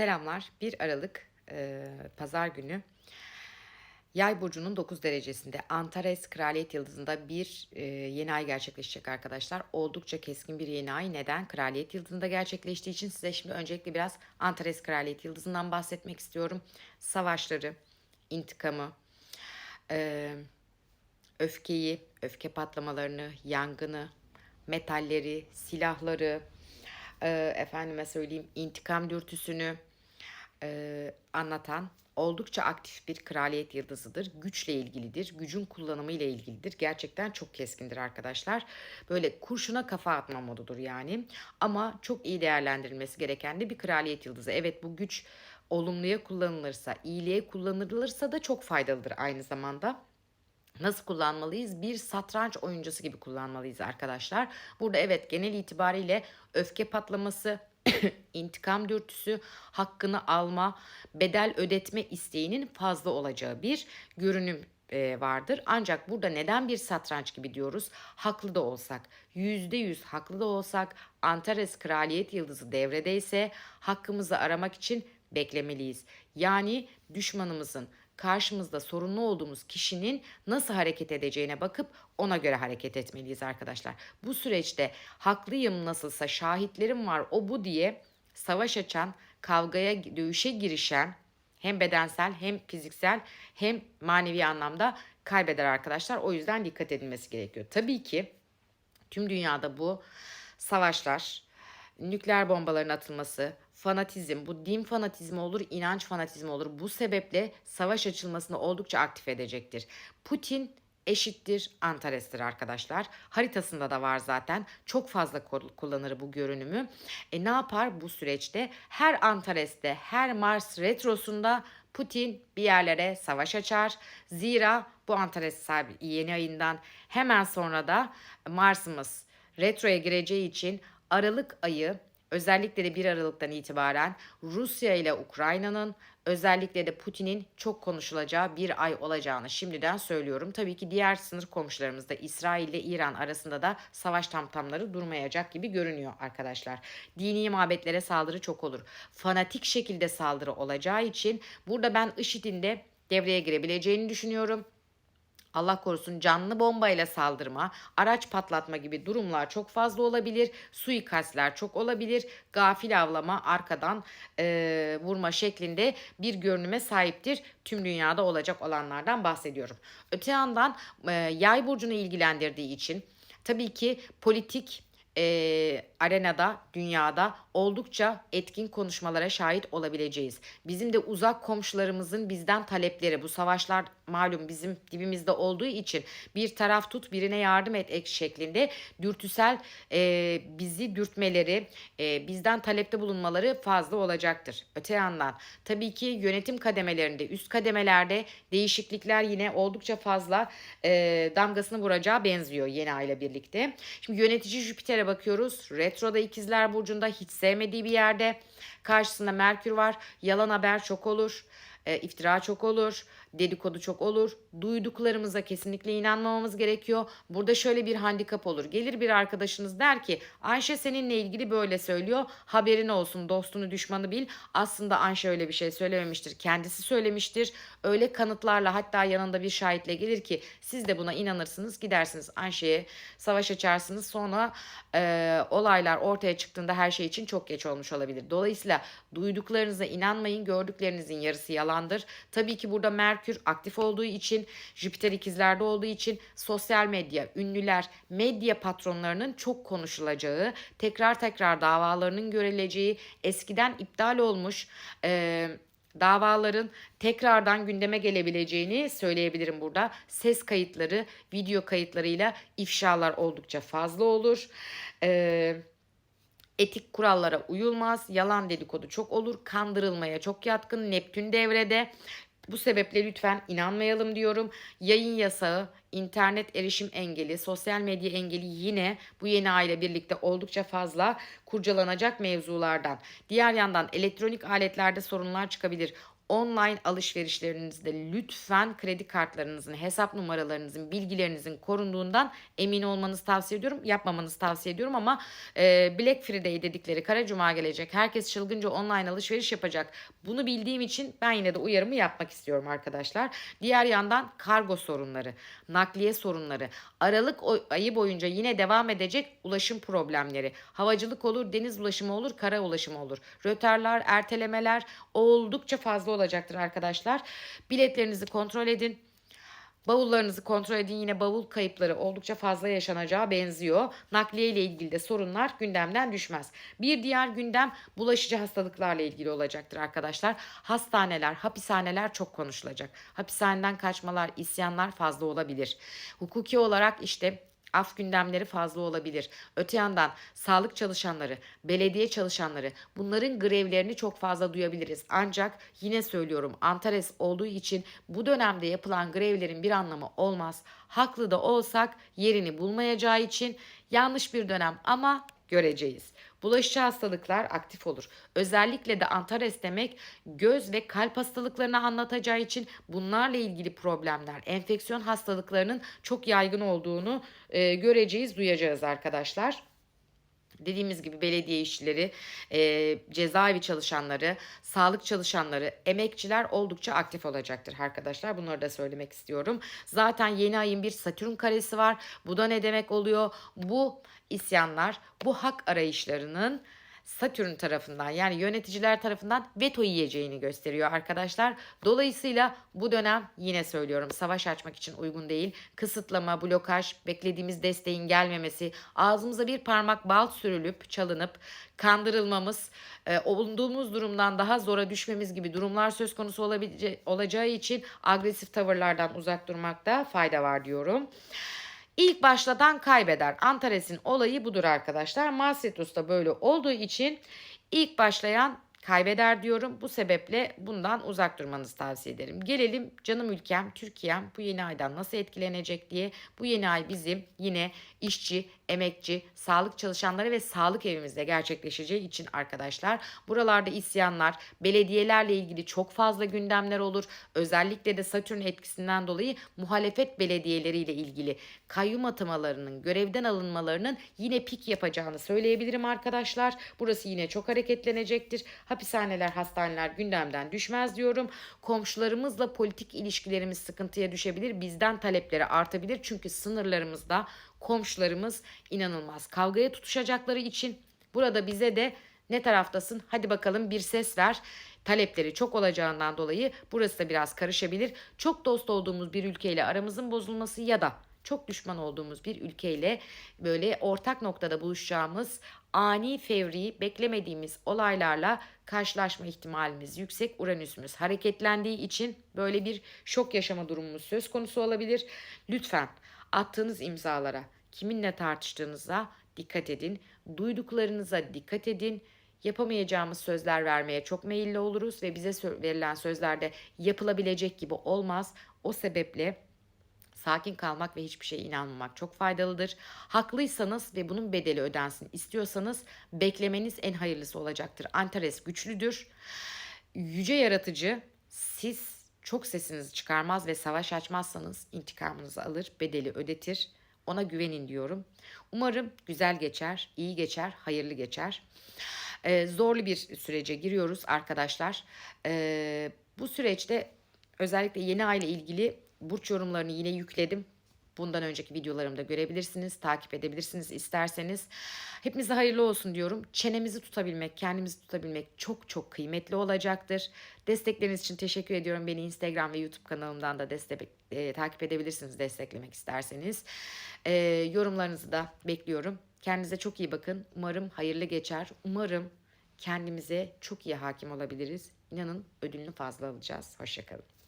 Selamlar. 1 Aralık e, Pazar günü Yay burcunun 9 derecesinde Antares Kraliyet Yıldızı'nda bir e, yeni ay gerçekleşecek arkadaşlar. Oldukça keskin bir yeni ay. Neden? Kraliyet Yıldızı'nda gerçekleştiği için size şimdi öncelikle biraz Antares Kraliyet Yıldızı'ndan bahsetmek istiyorum. Savaşları, intikamı, e, öfkeyi, öfke patlamalarını, yangını, metalleri, silahları, e, efendime söyleyeyim intikam dürtüsünü e, anlatan oldukça aktif bir kraliyet yıldızıdır. Güçle ilgilidir, gücün kullanımı ile ilgilidir. Gerçekten çok keskindir arkadaşlar. Böyle kurşuna kafa atma modudur yani. Ama çok iyi değerlendirilmesi gereken de bir kraliyet yıldızı. Evet bu güç olumluya kullanılırsa, iyiliğe kullanılırsa da çok faydalıdır aynı zamanda. Nasıl kullanmalıyız? Bir satranç oyuncusu gibi kullanmalıyız arkadaşlar. Burada evet genel itibariyle öfke patlaması, intikam dürtüsü, hakkını alma, bedel ödetme isteğinin fazla olacağı bir görünüm e, vardır. Ancak burada neden bir satranç gibi diyoruz? Haklı da olsak, yüzde yüz haklı da olsak, Antares Kraliyet Yıldızı devredeyse hakkımızı aramak için beklemeliyiz. Yani düşmanımızın karşımızda sorunlu olduğumuz kişinin nasıl hareket edeceğine bakıp ona göre hareket etmeliyiz arkadaşlar. Bu süreçte haklıyım nasılsa şahitlerim var o bu diye savaş açan, kavgaya, dövüşe girişen hem bedensel hem fiziksel hem manevi anlamda kaybeder arkadaşlar. O yüzden dikkat edilmesi gerekiyor. Tabii ki tüm dünyada bu savaşlar, nükleer bombaların atılması, fanatizm, bu din fanatizmi olur, inanç fanatizmi olur. Bu sebeple savaş açılmasını oldukça aktif edecektir. Putin eşittir Antares'tir arkadaşlar. Haritasında da var zaten. Çok fazla kullanır bu görünümü. E ne yapar bu süreçte? Her Antares'te, her Mars retrosunda Putin bir yerlere savaş açar. Zira bu Antares yeni ayından hemen sonra da Mars'ımız retroya gireceği için Aralık ayı özellikle de 1 Aralık'tan itibaren Rusya ile Ukrayna'nın özellikle de Putin'in çok konuşulacağı bir ay olacağını şimdiden söylüyorum. Tabii ki diğer sınır komşularımızda İsrail ile İran arasında da savaş tamtamları durmayacak gibi görünüyor arkadaşlar. Dini mabetlere saldırı çok olur. Fanatik şekilde saldırı olacağı için burada ben IŞİD'in de devreye girebileceğini düşünüyorum. Allah korusun canlı bombayla saldırma, araç patlatma gibi durumlar çok fazla olabilir. Suikastler çok olabilir. Gafil avlama, arkadan e, vurma şeklinde bir görünüme sahiptir. Tüm dünyada olacak olanlardan bahsediyorum. Öte yandan e, yay burcunu ilgilendirdiği için tabii ki politik e, arenada, dünyada oldukça etkin konuşmalara şahit olabileceğiz. Bizim de uzak komşularımızın bizden talepleri, bu savaşlar malum bizim dibimizde olduğu için bir taraf tut birine yardım et ek şeklinde dürtüsel e, bizi dürtmeleri, e, bizden talepte bulunmaları fazla olacaktır. Öte yandan tabii ki yönetim kademelerinde, üst kademelerde değişiklikler yine oldukça fazla e, damgasını vuracağı benziyor yeni ayla birlikte. Şimdi yönetici Jüpiter'e bakıyoruz. Retroda ikizler burcunda hiç sevmediği bir yerde. Karşısında Merkür var. Yalan haber çok olur. E, iftira çok olur dedikodu çok olur. Duyduklarımıza kesinlikle inanmamamız gerekiyor. Burada şöyle bir handikap olur. Gelir bir arkadaşınız der ki Ayşe seninle ilgili böyle söylüyor. Haberin olsun dostunu düşmanı bil. Aslında Ayşe öyle bir şey söylememiştir. Kendisi söylemiştir. Öyle kanıtlarla hatta yanında bir şahitle gelir ki siz de buna inanırsınız. Gidersiniz Ayşe'ye savaş açarsınız. Sonra e, olaylar ortaya çıktığında her şey için çok geç olmuş olabilir. Dolayısıyla duyduklarınıza inanmayın. Gördüklerinizin yarısı yalandır. Tabii ki burada Merkür Merkür aktif olduğu için, Jüpiter ikizlerde olduğu için sosyal medya, ünlüler, medya patronlarının çok konuşulacağı, tekrar tekrar davalarının görüleceği, eskiden iptal olmuş e, davaların tekrardan gündeme gelebileceğini söyleyebilirim burada. Ses kayıtları, video kayıtlarıyla ifşalar oldukça fazla olur. Eee etik kurallara uyulmaz, yalan dedikodu çok olur, kandırılmaya çok yatkın, Neptün devrede. Bu sebeple lütfen inanmayalım diyorum. Yayın yasağı, internet erişim engeli, sosyal medya engeli yine bu yeni aile birlikte oldukça fazla kurcalanacak mevzulardan. Diğer yandan elektronik aletlerde sorunlar çıkabilir online alışverişlerinizde lütfen kredi kartlarınızın, hesap numaralarınızın, bilgilerinizin korunduğundan emin olmanızı tavsiye ediyorum. Yapmamanızı tavsiye ediyorum ama e, Black Friday dedikleri Kara Cuma gelecek. Herkes çılgınca online alışveriş yapacak. Bunu bildiğim için ben yine de uyarımı yapmak istiyorum arkadaşlar. Diğer yandan kargo sorunları, nakliye sorunları, Aralık ayı boyunca yine devam edecek ulaşım problemleri. Havacılık olur, deniz ulaşımı olur, kara ulaşımı olur. Rötarlar, ertelemeler oldukça fazla olacaktır arkadaşlar. Biletlerinizi kontrol edin. Bavullarınızı kontrol edin. Yine bavul kayıpları oldukça fazla yaşanacağı benziyor. Nakliye ile ilgili de sorunlar gündemden düşmez. Bir diğer gündem bulaşıcı hastalıklarla ilgili olacaktır arkadaşlar. Hastaneler, hapishaneler çok konuşulacak. Hapishaneden kaçmalar, isyanlar fazla olabilir. Hukuki olarak işte af gündemleri fazla olabilir. Öte yandan sağlık çalışanları, belediye çalışanları bunların grevlerini çok fazla duyabiliriz. Ancak yine söylüyorum Antares olduğu için bu dönemde yapılan grevlerin bir anlamı olmaz. Haklı da olsak yerini bulmayacağı için yanlış bir dönem ama göreceğiz. Bulaşıcı hastalıklar aktif olur. Özellikle de Antares demek göz ve kalp hastalıklarını anlatacağı için bunlarla ilgili problemler, enfeksiyon hastalıklarının çok yaygın olduğunu e, göreceğiz, duyacağız arkadaşlar. Dediğimiz gibi belediye işçileri, e, cezaevi çalışanları, sağlık çalışanları, emekçiler oldukça aktif olacaktır arkadaşlar. Bunları da söylemek istiyorum. Zaten yeni ayın bir Satürn karesi var. Bu da ne demek oluyor? Bu isyanlar, bu hak arayışlarının Satürn tarafından yani yöneticiler tarafından veto yiyeceğini gösteriyor arkadaşlar. Dolayısıyla bu dönem yine söylüyorum savaş açmak için uygun değil. Kısıtlama, blokaj, beklediğimiz desteğin gelmemesi, ağzımıza bir parmak bal sürülüp çalınıp kandırılmamız, e, olduğumuz durumdan daha zora düşmemiz gibi durumlar söz konusu olabilece- olacağı için agresif tavırlardan uzak durmakta fayda var diyorum. İlk başlatan kaybeder. Antares'in olayı budur arkadaşlar. Malsetus da böyle olduğu için ilk başlayan kaybeder diyorum. Bu sebeple bundan uzak durmanızı tavsiye ederim. Gelelim canım ülkem, Türkiye'm bu yeni aydan nasıl etkilenecek diye. Bu yeni ay bizim yine işçi, emekçi, sağlık çalışanları ve sağlık evimizde gerçekleşeceği için arkadaşlar. Buralarda isyanlar, belediyelerle ilgili çok fazla gündemler olur. Özellikle de Satürn etkisinden dolayı muhalefet belediyeleriyle ilgili kayyum atamalarının, görevden alınmalarının yine pik yapacağını söyleyebilirim arkadaşlar. Burası yine çok hareketlenecektir. Hapishaneler, hastaneler gündemden düşmez diyorum. Komşularımızla politik ilişkilerimiz sıkıntıya düşebilir. Bizden talepleri artabilir. Çünkü sınırlarımızda komşularımız inanılmaz kavgaya tutuşacakları için burada bize de ne taraftasın hadi bakalım bir ses ver talepleri çok olacağından dolayı burası da biraz karışabilir. Çok dost olduğumuz bir ülkeyle aramızın bozulması ya da çok düşman olduğumuz bir ülkeyle böyle ortak noktada buluşacağımız ani fevri beklemediğimiz olaylarla karşılaşma ihtimalimiz yüksek. Uranüsümüz hareketlendiği için böyle bir şok yaşama durumumuz söz konusu olabilir. Lütfen attığınız imzalara, kiminle tartıştığınıza dikkat edin. Duyduklarınıza dikkat edin. Yapamayacağımız sözler vermeye çok meyilli oluruz ve bize verilen sözlerde yapılabilecek gibi olmaz. O sebeple Sakin kalmak ve hiçbir şeye inanmamak çok faydalıdır. Haklıysanız ve bunun bedeli ödensin istiyorsanız beklemeniz en hayırlısı olacaktır. Antares güçlüdür. Yüce yaratıcı siz çok sesinizi çıkarmaz ve savaş açmazsanız intikamınızı alır, bedeli ödetir. Ona güvenin diyorum. Umarım güzel geçer, iyi geçer, hayırlı geçer. Ee, zorlu bir sürece giriyoruz arkadaşlar. Ee, bu süreçte özellikle yeni ay ile ilgili burç yorumlarını yine yükledim. Bundan önceki videolarımda görebilirsiniz, takip edebilirsiniz isterseniz. Hepimize hayırlı olsun diyorum. Çenemizi tutabilmek, kendimizi tutabilmek çok çok kıymetli olacaktır. Destekleriniz için teşekkür ediyorum. Beni Instagram ve YouTube kanalımdan da destek, e, takip edebilirsiniz desteklemek isterseniz. E, yorumlarınızı da bekliyorum. Kendinize çok iyi bakın. Umarım hayırlı geçer. Umarım kendimize çok iyi hakim olabiliriz. İnanın ödülünü fazla alacağız. Hoşçakalın.